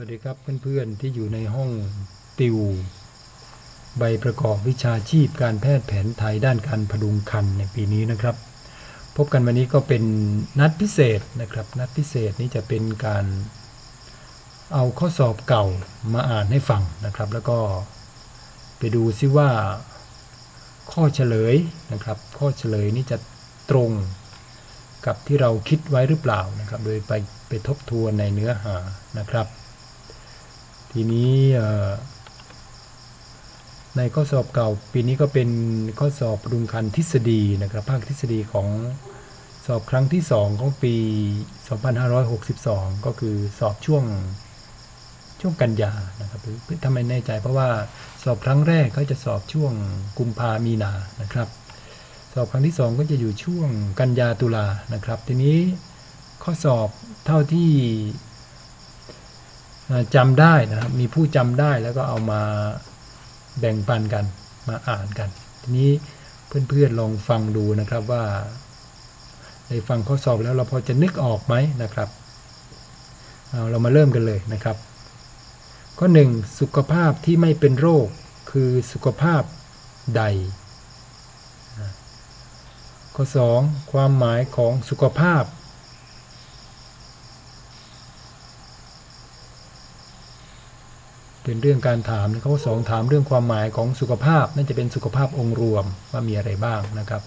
วัสดีครับเพื่อนๆที่อยู่ในห้องติว ใบประกอบวิชาชีพการแพทย์แผนไทยด้านการพดุงคันในปีนี้นะครับ พบกันวันนี้ก็เป็นนัดพิเศษนะครับ นัดพิเศษนี้จะเป็นการเอาข้อสอบเก่ามาอ่านให้ฟังนะครับ แล้วก็ไปดูซิว่าข้อเฉลยนะครับ ข้อเฉลยนี้จะตรงกับที่เราคิดไว้หรือเปล่านะครับ โดยไปไปทบทวนในเนื้อหานะครับ ทีนี้ในข้อสอบเก่าปีนี้ก็เป็นข้อสอบปรุงคันทฤษฎีนะครับ ภาคทฤษฎีของสอบครั้งที่ 2 ของปี 2562 ก็คือสอบช่วงช่วงกันยานะครับหรือทำไมแน่ใจเพราะว่าสอบครั้งแรกเขาจะสอบช่วงกุมภามีนานะครับ สอบครั้งที่ 2 ก็จะอยู่ช่วงกันยาตุลานะครับ ทีนี้ข้อสอบเท่าที่ จำได้นะครับ มีผู้จำได้แล้วก็เอามาแบ่งปันกันมาอ่านกัน ทีนี้เพื่อนๆลองฟังดูนะครับว่าได้ฟังข้อสอบแล้วเราพอจะนึกออกไหมนะครับเอาเรามาเริ่มกันเลยนะครับ ข้อ 1 สุขภาพที่ไม่เป็นโรคคือสุขภาพใด ข้อ 2 ความหมายของสุขภาพ เป็นเรื่องการถามข้อสองถามเรื่องความหมายของสุขภาพนั่นจะเป็นสุขภาพองค์รวมว่ามีอะไรบ้างนะครับ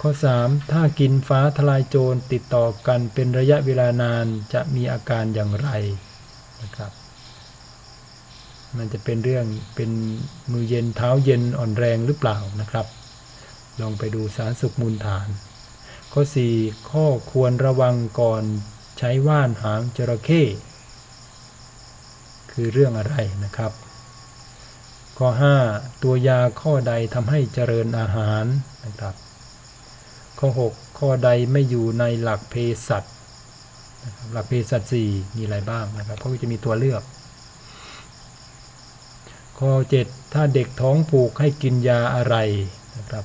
ข้อ 3 ถ้ากินฟ้าทลายโจรติดต่อกันเป็นระยะเวลานานจะมีอาการอย่างไรนะครับ มันจะเป็นเรื่องเป็นมือเย็นเท้าเย็นอ่อนแรงหรือเปล่านะครับ ลองไปดูสารสุขมูลฐาน ข้อ 4 ข้อควรระวังก่อนใช้ว่านหางจระเข้ คือเรื่องอะไรนะครับ ข้อ 5 ตัวยาข้อใดทำให้เจริญอาหารนะครับ ข้อ 6 ข้อใดไม่อยู่ในหลักเภสัชนะหลักเภสัช4มีอะไรบ้างนะครับเขาก็จะมีตัวเลือก ข้อ 7 ถ้าเด็กท้องผูกให้กินยาอะไรนะครับ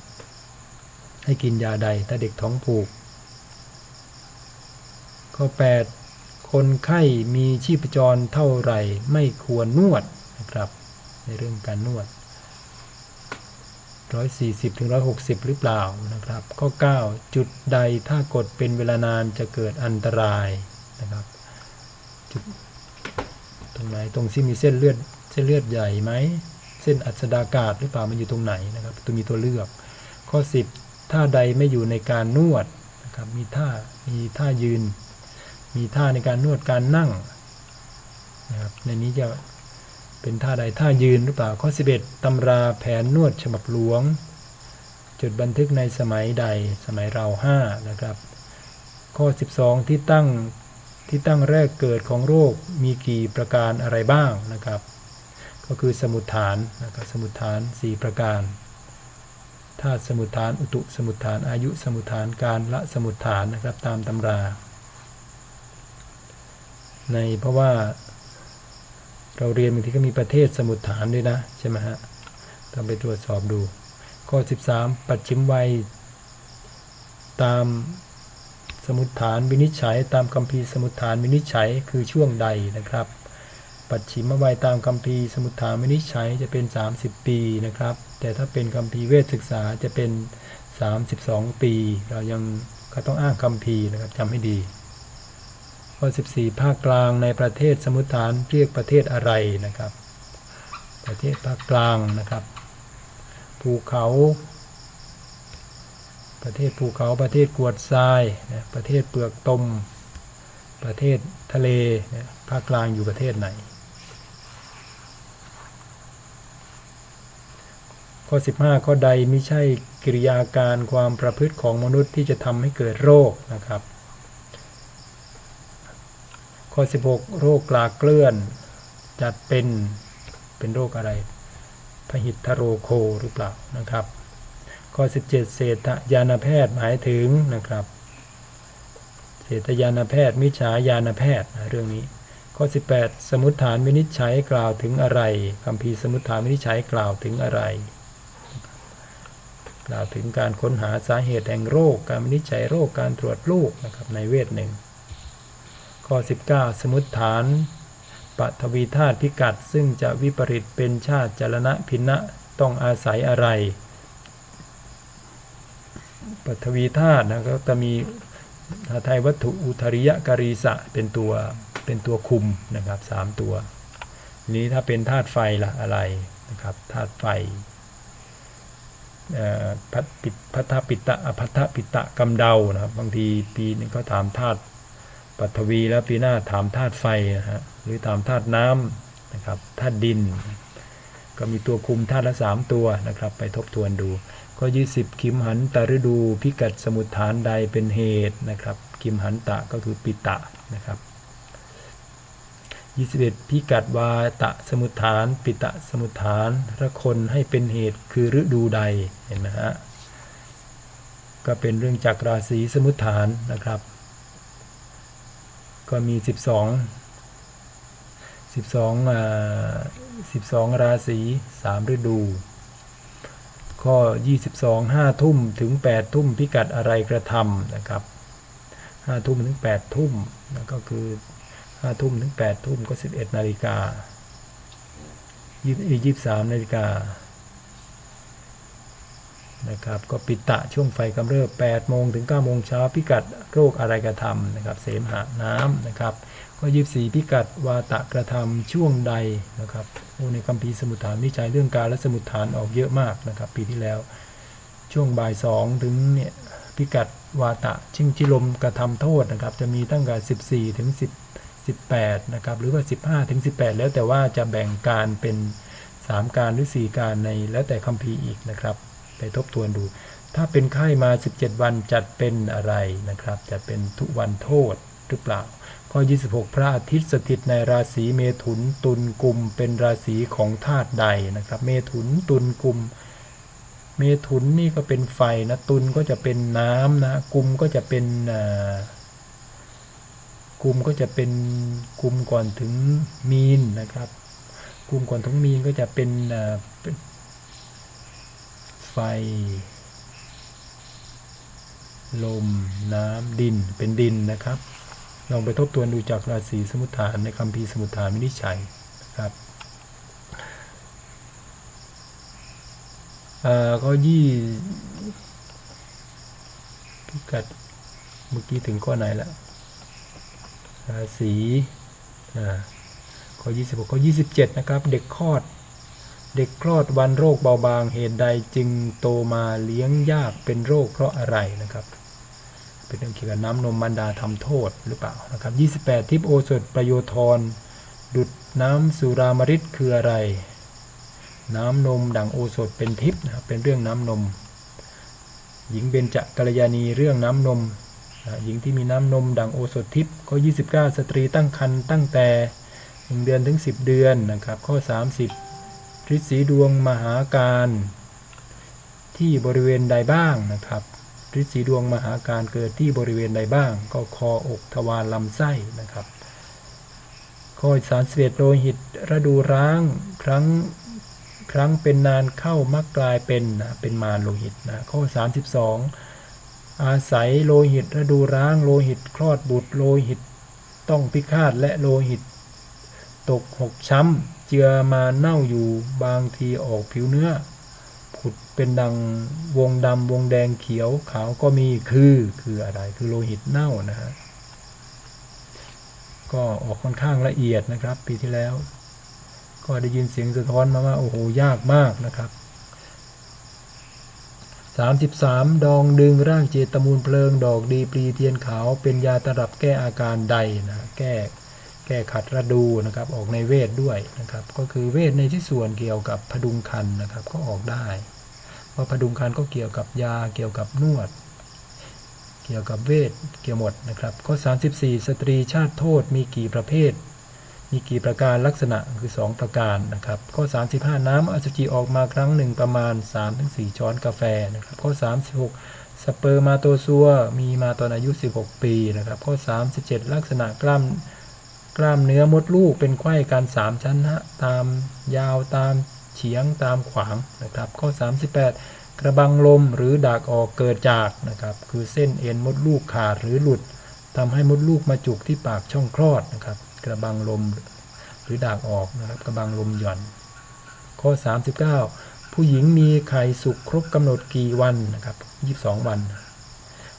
ให้กินยาใดถ้าเด็กท้องผูก ข้อ 8 คนไข้มีชีพจรเท่าไหร่ ไม่ควรนวดนะครับ ในเรื่องการนวด 140ถึง160 หรือเปล่านะครับ ข้อ 9 จุดใดถ้ากดเป็นเวลานานจะเกิดอันตรายนะครับจุดตรงไหนตรงที่มีเส้นเลือดเส้นเลือดใหญ่ไหมเส้นอัสดากาศหรือเปล่ามันอยู่ตรงไหนนะครับ ตัวมีตัวเลือก ข้อ 10ท่าใดไม่อยู่ในการนวดนะครับมีท่ามีท่ายืน มีท่าในการนวดการนั่งนะครับในนี้จะเป็นท่าใดท่ายืนหรือเปล่าข้อ 11ตำราแผนนวดฉบับหลวงจดบันทึกในสมัยใดสมัยเราห้านะครับ ข้อ 12 ที่ตั้งที่ตั้งแรกเกิดของโรคมีกี่ประการอะไรบ้างนะครับ ก็คือสมุดฐานนะครับสมุดฐาน 4 ประการธาตุสมุดฐานอุตุสมุดฐานอายุสมุดฐานการละสมุดฐานนะครับตามตำรา ในเพราะว่า เราเรียนบางทีก็มีประเทศสมุดฐานด้วยนะ ใช่ไหมฮะต้องไปตรวจสอบดู ข้อ 13 ปัจฉิมวัย ตามสมุดฐานวินิจฉัย ตามคัมภีสมุดฐานวินิจฉัยคือช่วงใดนะครับ ปัจฉิมวัยตามคัมภีสมุดฐานวินิจฉัยจะเป็น 30 ปีนะครับ แต่ถ้าเป็นคัมภีเวชศึกษาจะเป็น 32 ปี เรายังก็ต้องอ้างคัมภีนะครับจำให้ดี ข้อ 14 ภาคกลางในประเทศสมุทฐานเรียกประเทศอะไรนะครับ ประเทศภาคกลางนะครับ ภูเขา ประเทศภูเขาประเทศกรวดทรายนะประเทศเปลือกตม ประเทศทะเลนะภาคกลางอยู่ประเทศไหน ข้อ 15 ข้อใดไม่ใช่กิริยาการความประพฤติของมนุษย์ที่จะทำให้เกิดโรคนะครับ ข้อ 16 โรคกลาเกลื่อน จัดเป็นเป็นโรคอะไรพหิทโรโคหรือเปล่านะครับ ข้อ 17 เศรษฐยานแพทย์หมายถึงนะครับ เศรษฐยานแพทย์มิจฉายานแพทย์นะเรื่องนี้ ข้อ 18 สมุดฐานวินิจฉัยกล่าวถึงอะไรคัมภีสมุดฐานวินิจฉัยกล่าวถึงอะไร กล่าวถึงการค้นหาสาเหตุแห่งโรค การวินิจฉัยโรคการตรวจโรคนะครับในเวทหนึ่ง ข้อ 19 สมมติฐานปฐวีธาตุพิกัดซึ่งจะวิปริตเป็นชาติจรณะพินะต้องอาศัยอะไรปฐวีธาตุนะก็จะมีไทยวัตถุอุทริยการีสะเป็นตัวเป็นตัวคุมนะครับสามตัว นี้ถ้าเป็นธาตุไฟละอะไรนะครับธาตุไฟพัทปิพัทธปิตะอภัทปิตะกำเดานะครับบางทีปีนึงเขาถามธาตุ ปัทวีแล้วปีหน้าถามธาตุไฟนะฮะหรือถามธาตุน้ำนะครับธาตุดิน ก็มีตัวคุมธาตุละสามตัวนะครับ ไปทบทวนดู ก็20คิมหันตฤดูพิกัดสมุทฐานใดเป็นเหตุนะครับคิมหันตะก็คือปิตะนะครับ21พิกัดวาตะสมุทฐาน ปิตะสมุทฐานระคนให้เป็นเหตุคือฤดูใดเห็นไหมฮะก็เป็นเรื่องจากราศีสมุทฐานนะครับ ก็มี 12 12อ่า12 ราศี 3 ฤดู ข้อ 22 5 ทุ่มถึง 8 ทุ่มพิกัดอะไรกระทำนะครับ5ทุ่มถึง 8 ทุ่มนะก็คือ 5 ทุ่มถึง 8 ทุ่มก็ 11 นาฬิกา20 23นาฬิกา นะครับก็ปิตะช่วงไฟกำเริบ8โมงถึง9โมงเช้าพิกัดโรคอะไรกระทำนะครับเสมหะน้ำนะครับก็24 พิกัดวาตะกระทำช่วงใดนะครับโอ้ในคัมภีร์สมุทฐานวิจัยเรื่องการและสมุทฐานออกเยอะมากนะครับปีที่แล้ว ช่วงบ่าย2ถึงเนี่ยพิกัดวาตะชิงชิลมกระทำโทษนะครับจะมีตั้งแต่14ถึง10 18นะครับหรือว่า 15ถึง18 แล้วแต่ว่าจะแบ่งการเป็น 3 การหรือ 4 การในแล้วแต่คัมภีร์อีกนะครับ ไปทบทวนดู ถ้าเป็นไข้มา 17 วันจัดเป็นอะไรนะครับจะเป็นทุวันโทษหรือเปล่า ข้อ 26 พระอาทิตย์สถิตในราศีเมถุนตุลกุมเป็นราศีของธาตุใดนะครับ เมถุนตุลกุมเมถุนนี่ก็เป็นไฟนะตุลก็จะเป็นน้ำนะกุมก็จะเป็นอ่ากุมก็จะเป็นกุมก่อนถึงมีนนะครับ กุมก่อนถึงมีนก็จะเป็นอ่าเป็น ไฟ ลม น้ำ ดิน เป็นดินนะครับ ลองไปทบทวนดูจากราศีสมุทฐานในคัมภีสมุทฐานวินิจฉัยนะครับเอ่อก็ยี่พิกัดเมื่อกี้ถึงข้อไหนแล้วราศีอ่าข้อ 26ข้อ 27 นะครับ เด็กคลอด เด็กคลอดวันโรคเบาบางเหตุใดจึงโตมาเลี้ยงยากเป็นโรคเพราะอะไรนะครับ เป็นเรื่องเกี่ยวกับน้ำนมมันดาทำโทษหรือเปล่านะครับ 28 ทิพโอสถประโยธรดุดน้ำสุรามฤตคืออะไร น้ำนมดังโอสถเป็นทิพนะครับเป็นเรื่องน้ำนม หญิงเบญจกัลยาณีเรื่องน้ำนมนะหญิงที่มีน้ำนมดังโอสถทิพข้อ 29 สตรีตั้งครรภ์ตั้งแต่ 1 เดือนถึง 10 เดือนนะครับ ข้อ 30 ฤทศีดวงมหาการ ที่บริเวณใดบ้างนะครับฤทธิ์สีดวงมหาการเกิดที่บริเวณใดบ้าง ก็คออกทวารลำไส้นะครับ ข้อสารเสดโลหิตฤดูร้างครั้งครั้งเป็นนานเข้ามักกลายเป็นนะเป็นมารโลหิตนะข้อ 32 อาศัยโลหิตฤดูร้างโลหิตคลอดบุตรโลหิตต้องพิฆาตและโลหิต ตกหกช้ำ จือมาเน่าอยู่บางทีออกผิวเนื้อ ผุดเป็นดังวงดำวงแดงเขียวขาวก็มีคือคืออะไรคือโลหิตเน่านะฮะก็ออกค่อนข้างละเอียดนะครับ ปีที่แล้ว ก็ได้ยินเสียงสะท้อนมาว่า โอ้โห ยากมากนะครับ 33 ดองดึงร่างเจตมูลเพลิง ดอกดีปลีเทียนขาวเป็นยาตรับแก้อาการใดนะ แก้ แก้ขัดระดูนะครับ ออกในเวทด้วยนะครับ ก็คือเวทในที่ส่วนเกี่ยวกับพดุงคันนะครับ ก็ออกได้เพราะพดุงคันก็เกี่ยวกับยาเกี่ยวกับนวด เกี่ยวกับเวทเกี่ยวหมดนะครับข้อ34 สตรีชาติโทษมีกี่ประเภท มีกี่ประการลักษณะคือ 2 ประการนะครับ ข้อ 35 น้ำอสุจิออกมาครั้งหนึ่งประมาณ 3-4 ช้อนกาแฟนะครับ ข้อ 36สเปอร์มาโตซัวมีมาตอนอายุ 16 ปีนะครับ ข้อ 37 ลักษณะกล้าม กล้ามเนื้อมดลูกเป็นไข้กัน3ชั้นฮะตามยาวตามเฉียงตามขวางนะครับ ข้อ 38 กระบังลมหรือดากออกเกิดจากนะครับ คือเส้นเอ็นมดลูกขาดหรือหลุดทำให้มดลูกมาจุกที่ปากช่องคลอดนะครับ กระบังลมหรือดากออกนะครับ กระบังลมหย่อน ข้อ 39 ผู้หญิงมีไข่สุกครบกำหนดกี่วันนะครับ 22 วัน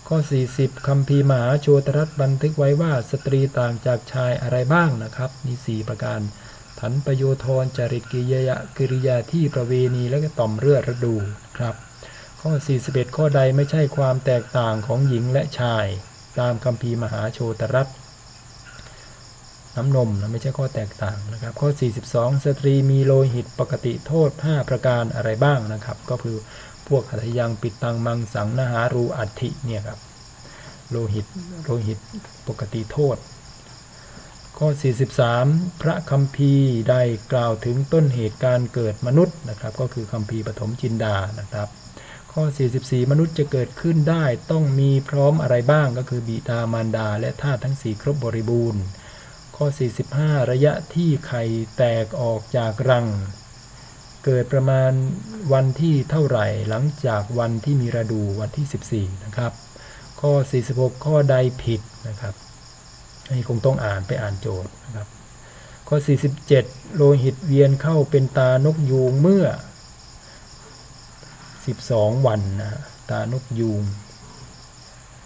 ข้อ 40คัมภีร์มหาโชตรัสบันทึกไว้ว่าสตรีต่างจากชายอะไรบ้างนะครับ มี 4 ประการถันประโยธรจริตกิยากิริยาที่ประเวณีและก็ต่อมเลือดระดูครับ ข้อ 41 ข้อใดไม่ใช่ความแตกต่างของหญิงและชาย ตามคัมภีร์มหาโชตรัสน้ำนมนะไม่ใช่ข้อแตกต่างนะครับ ข้อ 42 สตรีมีโลหิตปกติโทษ 5 ประการอะไรบ้างนะครับ ก็คือ พวกหัตยังปิดตังมังสังนหารูอัฐิเนี่ยครับโลหิตโลหิตปกติโทษ ข้อ 43 พระคัมภีร์ใดกล่าวถึงต้นเหตุการเกิดมนุษย์นะครับ ก็คือคัมภีร์ปฐมจินดานะครับ ข้อ 44 มนุษย์จะเกิดขึ้นได้ต้องมีพร้อมอะไรบ้างก็คือบิดามารดา และธาตุทั้ง 4 ครบบริบูรณ์ ข้อ 45 ระยะที่ไข่แตกออกจากรัง เกิดประมาณวันที่เท่าไหร่หลังจากวันที่มีระดูวันที่ 14 นะครับ ข้อ 46 ข้อใดผิดนะครับอันนี้คงต้องอ่านไปอ่านโจทย์นะครับ ข้อ 47 โลหิตเวียนเข้าเป็นตานกยูงเมื่อ 12 วันนะฮะตานกยูง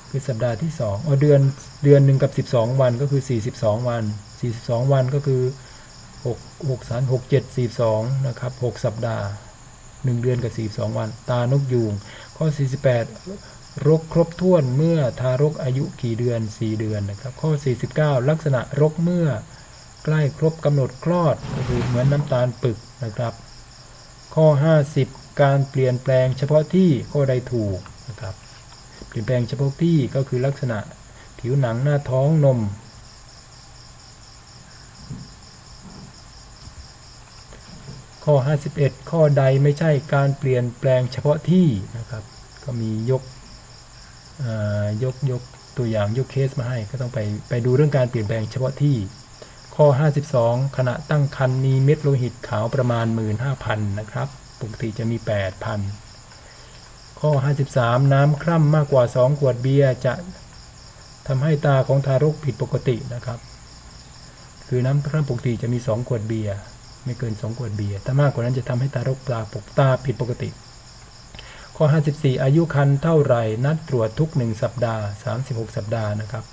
คือสัปดาห์ที่2อ๋อเดือนเดือนหนึ่งกับ 12 วันก็คือ 42 วัน 42 วันก็คือ 6 6 3 6 7 42นะครับ6สัปดาห์ 1 เดือนกับ 42 วัน ตานกยูงข้อ 48 รกครบถ้วนเมื่อทารกอายุกี่เดือน 4 เดือนนะครับ ข้อ 49 ลักษณะรกเมื่อใกล้ครบกำหนดคลอดก็คือเหมือนน้ำตาลปึกนะครับ ข้อ 50 การเปลี่ยนแปลงเฉพาะที่ข้อใดถูกนะครับ เปลี่ยนแปลงเฉพาะที่ก็คือลักษณะผิวหนังหน้าท้องนม ข้อ 51 ข้อใดไม่ใช่การเปลี่ยนแปลงเฉพาะที่นะครับ ก็มียกยกยกตัวอย่างยกเคสมาให้ก็ต้องไปไปดูเรื่องการเปลี่ยนแปลงเฉพาะที่ ข้อ 52 ขณะตั้งครรภ์มีเม็ดโลหิตขาวประมาณ 15,000 นะครับ ปกติจะมี 8,000 ข้อ 53 น้ำคร่ำมากกว่า 2 ขวดเบียร์จะทำให้ตาของทารกผิดปกตินะครับ คือน้ำคร่ำปกติจะมี 2 ขวดเบียร์ ไม่เกิน 2 ขวดเบียร์ถ้ามากกว่านั้นจะทำให้ทารกปลาปกตาผิดปกติ ข้อ 54 อายุคันเท่าไหร่ นัดตรวจทุก 1 สัปดาห์ 36 สัปดาห์นะครับ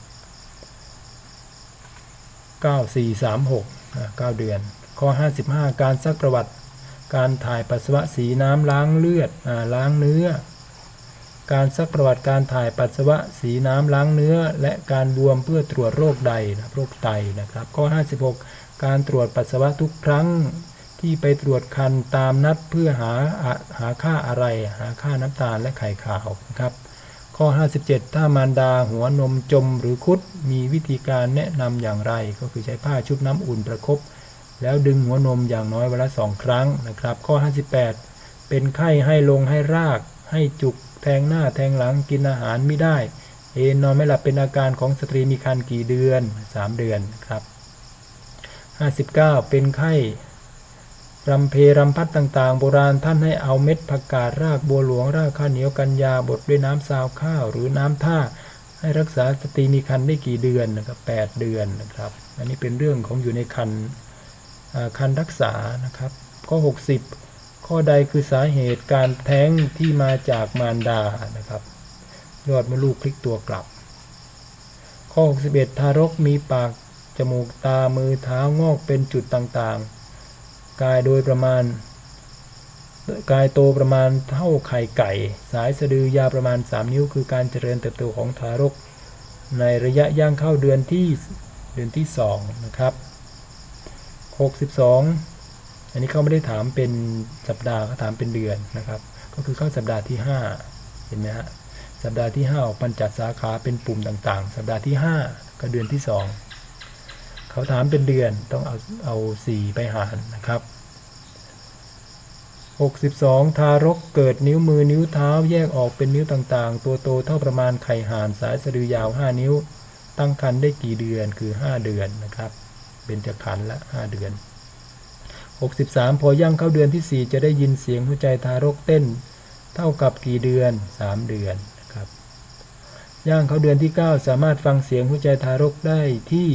9436อะ9เดือน ข้อ 55 การซักประวัติ การถ่ายปัสสาวะสีน้ำล้างเลือดอล้างเนื้อ การซักประวัติการถ่ายปัสสาวะสีน้ำล้างเนื้อ และการบวมเพื่อตรวจโรคใดนะโรคไตนะครับ ข้อ 56 การตรวจปัสสาวะทุกครั้งที่ไปตรวจคันตามนัดเพื่อหาหาค่าอะไรหาค่าน้ำตาลและไข่ขาวนะครับ ข้อ 57 ถ้ามารดาหัวนมจมหรือคุดมีวิธีการแนะนำอย่างไร ก็คือใช้ผ้าชุบน้ำอุ่นประคบแล้วดึงหัวนมอย่างน้อยวันละสองครั้งนะครับ ข้อ 58 เป็นไข้ให้ลงให้ราก ให้จุกแทงหน้าแทงหลังกินอาหารไม่ได้ เอนนอนไม่หลับเป็นอาการของสตรีมีครรภ์กี่เดือน 3 เดือนครับ 59 เป็นไข้รำเพรำพัดต่างๆ โบราณท่านให้เอาเม็ดผักกาดรากบัวหลวงรากข้าวเหนียวกัญญาบดด้วยน้ำซาวข้าวหรือน้ำท่า ให้รักษาสตรีมีครรภ์ได้กี่เดือนนะครับ8เดือนนะครับ อันนี้เป็นเรื่องของอยู่ในครรภ์อ่าคันรักษานะครับ ข้อ 60 ข้อใดคือสาเหตุการแท้งที่มาจากมารดานะครับ ยอดมดลูกพลิกตัวกลับ ข้อ 61 ทารกมีปาก จมูกตามือเท้างอกเป็นจุดต่างๆ กายโดยประมาณ กายโตประมาณเท่าไข่ไก่ สายสะดือยาวประมาณ 3 นิ้ว คือการเจริญเติบโตของทารก ในระยะย่างเข้าเดือนที่เดือนที่2นะครับ 62 อันนี้เขาไม่ได้ถามเป็นสัปดาห์เขาถามเป็นเดือนนะครับ ก็คือเข้าสัปดาห์ที่ 5 เห็นไหมฮะสัปดาห์ที่5ออกปัญจัดสาขาเป็นปุ่มต่างๆ สัปดาห์ที่ 5 ก็เดือนที่ 2 เขาถามเป็นเดือนต้องเอาเอา4ไปหารนะครับ 62 ทารกเกิดนิ้วมือนิ้วเท้าแยกออกเป็นนิ้วต่างๆ ตัวโตเท่าประมาณไข่ห่านสายสะดือยาว 5 นิ้ว ตั้งครรภ์ได้กี่เดือนคือ 5 เดือนนะครับเป็นจะขันธ์ละ 5 เดือน 63 พอย่างเข้าเดือนที่ 4 จะได้ยินเสียงหัวใจทารกเต้น เท่ากับกี่เดือน 3 เดือนนะครับ ย่างเขาเดือนที่ 9 สามารถฟังเสียงหัวใจทารกได้ที่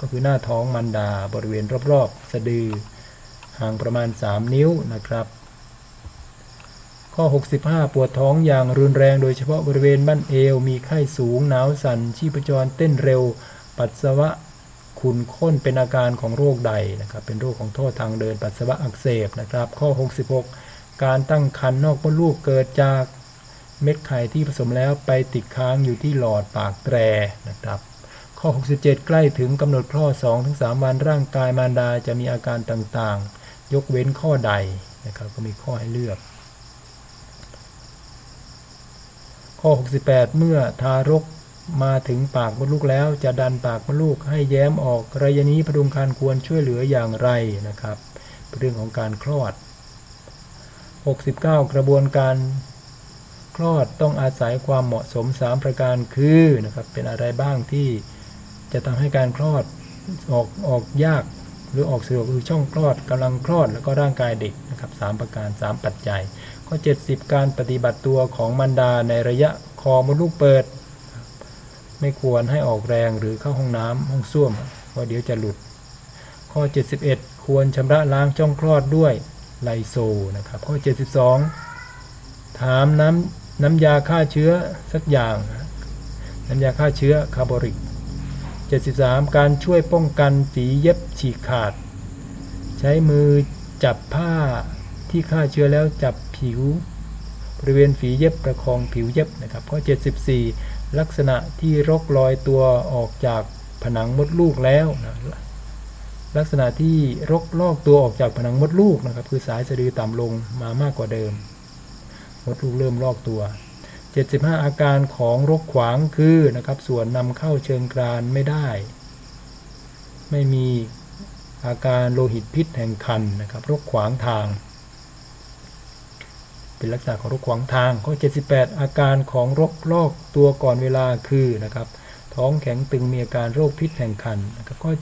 ก็คือหน้าท้องมันดาบริเวณรอบๆ สะดือ ห่างประมาณ 3 นิ้วนะครับ ข้อ 65 ปวดท้องอย่างรุนแรงโดยเฉพาะบริเวณบั้นเอว มีไข้สูงหนาวสั่นชีพจรเต้นเร็ว ปัสสาวะขุ่นข้นเป็นอาการของโรคใดนะครับ เป็นโรคของท่อทางเดินปัสสาวะอักเสบนะครับ ข้อ 66 การตั้งครรภ์นอกมดลูกเกิดจากเม็ดไข่ที่ผสมแล้วไปติดค้างอยู่ที่หลอดปากแตรนะครับ ข้อ 67 ใกล้ถึงกำหนดคลอด2-3วันร่างกายมารดาจะมีอาการต่างๆ ยกเว้นข้อใดนะครับก็มีข้อให้เลือก ข้อ 68 เมื่อทารกมาถึงปากมดลูกแล้ว จะดันปากมดลูกให้แย้มออกระยะนี้พดุงครรภ์ควรช่วยเหลืออย่างไรนะครับเป็นเรื่องของการคลอด 69 กระบวนการคลอดต้องอาศัยความเหมาะสม 3 ประการคือนะครับเป็นอะไรบ้างที่ จะทำให้การคลอดออกออกยากหรือออกสะดวกคือช่องคลอดกำลังคลอดแล้วก็ร่างกายเด็กนะครับสามประการ 3 ปัจจัย ข้อ 70 การปฏิบัติตัวของมารดาในระยะคอมดลูกเปิด ไม่ควรให้ออกแรงหรือเข้าห้องน้ำห้องส้วมเพราะเดี๋ยวจะหลุด ข้อ 71 ควรชำระล้างช่องคลอดด้วยไลโซนะครับข้อ 72 ถามน้ำน้ำยาฆ่าเชื้อสักอย่าง น้ำยาฆ่าเชื้อคาร์บอริก 73 การช่วยป้องกันฝีเย็บฉีกขาด ใช้มือจับผ้าที่ฆ่าเชื้อแล้วจับผิว บริเวณฝีเย็บประคองผิวเย็บนะครับข้อ 74 ลักษณะที่รกลอยตัวออกจากผนังมดลูกแล้วนะลักษณะที่รกลอกตัวออกจากผนังมดลูกนะครับ คือสายสะดือต่ำลงมามากกว่าเดิม มดลูกเริ่มลอกตัว 75 อาการของรกขวางคือนะครับ ส่วนนำเข้าเชิงกรานไม่ได้ ไม่มีอาการโลหิตพิษแห่งคันนะครับรกขวางทาง เป็นลักษณะของโรคขวางทางข้อ78 อาการของโรคลอกตัวก่อนเวลาคือนะครับ ท้องแข็งตึงมีอาการโรคพิษแห่งคันนะครับข้อ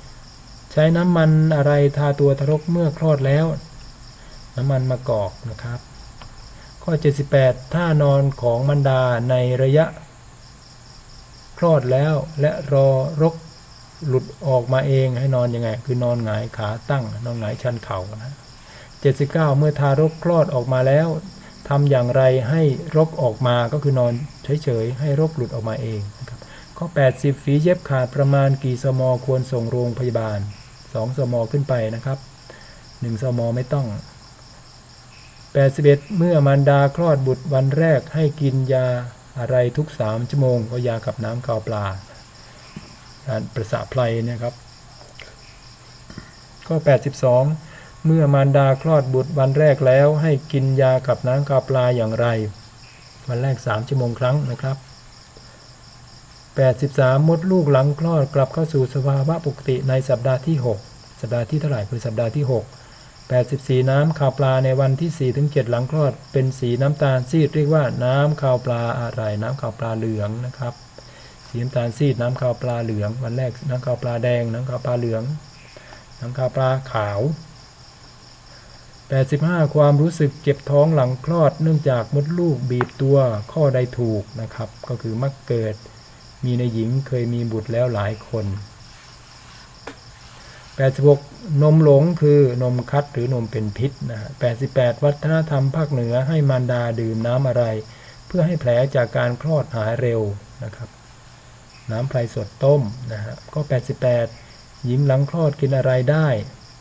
77 ใช้น้ำมันอะไรทาตัวทารกเมื่อคลอดแล้ว น้ำมันมะกอกนะครับ ข้อ 78 ท่านอนของมันดาในระยะ คลอดแล้วและรอรกหลุดออกมาเองให้นอนยังไง คือนอนหงายขาตั้ง นอนหงายชันเข่านะ79 เมื่อทารกคลอดออกมาแล้วทำอย่างไรให้รกออกมาก็คือนอนเฉยๆให้รกหลุดออกมาเองนะครับข้อ 80 ฝีเย็บขาดประมาณกี่สมอควรส่งโรงพยาบาล 2 สมอขึ้นไปนะครับ 1 สมอไม่ต้อง 81 เมื่อมารดาคลอดบุตรวันแรกให้กินยาอะไรทุก3ชั่วโมงก็ยากับน้ำกาวปลาการประสาไพลนะครับข้อ82 เมื่อมารดาคลอดบุตรวันแรกแล้วให้กินยากับน้ำกาปลาอย่างไร วันแรก 3 ชั่วโมงครั้งนะครับ 83 มดลูกหลังคลอดกลับเข้าสู่สภาวะปกติในสัปดาห์ที่ 6 สัปดาห์ที่เท่าไหร่คือสัปดาห์ที่ 6 84 น้ำข่าวปลาในวันที่4-7หลังคลอด เป็นสีน้ำตาลซีดเรียกว่าน้ำข่าวปลาอะไร น้ำข่าวปลาเหลืองนะครับ สีน้ำตาลซีดน้ำข่าวปลาเหลือง วันแรกน้ำข่าวปลาแดง น้ำข่าวปลาเหลือง น้ำข่าวปลาขาว 85 ความรู้สึกเจ็บท้องหลังคลอด เนื่องจากมดลูกบีบตัวข้อใดถูกนะครับ ก็คือมักเกิด มีในหญิงเคยมีบุตรแล้วหลายคน86 นมหลงคือนมคัดหรือนมเป็นพิษนะฮะ88วัฒนธรรมภาคเหนือให้มารดาดื่มน้ำอะไร เพื่อให้แผลจากการคลอดหายเร็วนะครับ น้ำไพรสดต้มนะฮะก็ 88 หญิงหลังคลอดกินอะไรได้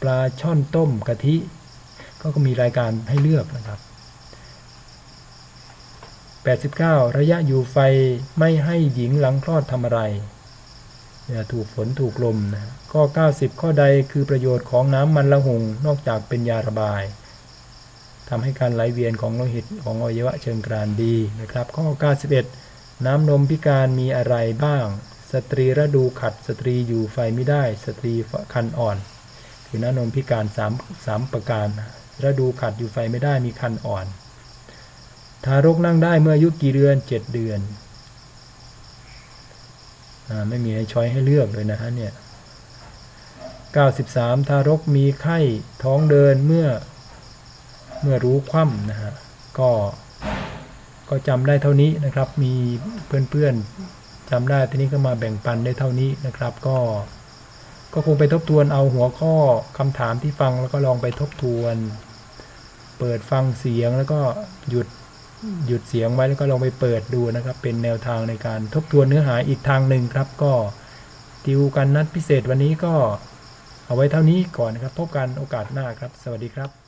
ปลาช่อนต้มกะทิ ก็มีรายการให้เลือกนะครับ 89 ระยะอยู่ไฟไม่ให้หญิงหลังคลอดทำอะไร ถูกฝนถูกลมนะข้อ 90 ข้อใดคือประโยชน์ของน้ำมันละหุงนอกจากเป็นยาระบายทำให้การไหลเวียนของโลหิตของอวัยวะเชิงกรานดีนะครับ ข้อ 91 น้ำนมพิการมีอะไรบ้าง สตรีระดูขัดสตรีอยู่ไฟไม่ได้ สตรีคันอ่อน คือน้ำนมพิการ3 3ประการระดูขัดอยู่ไฟไม่ได้มีคันอ่อน ทารกนั่งได้เมื่ออายุกี่เดือน 7 เดือน ไม่มีให้ช้อยให้เลือกเลยนะฮะเนี่ย 93 ทารกมีไข้ท้องเดินเมื่อเมื่อรู้คว่ำนะฮะก็ก็จำได้เท่านี้นะครับ มีเพื่อนๆจำได้ทีนี้ก็มาแบ่งปันได้เท่านี้นะครับ ก็ก็คงไปทบทวนเอาหัวข้อคำถามที่ฟังแล้วก็ลองไปทบทวน เปิดฟังเสียงแล้วก็หยุด หยุดเสียงไว้แล้วก็ลองไปเปิดดูนะครับ เป็นแนวทางในการทบทวนเนื้อหาอีกทางหนึ่งครับ ก็ติวกันนัดพิเศษวันนี้ก็เอาไว้เท่านี้ก่อนนะครับ พบกันโอกาสหน้าครับ สวัสดีครับ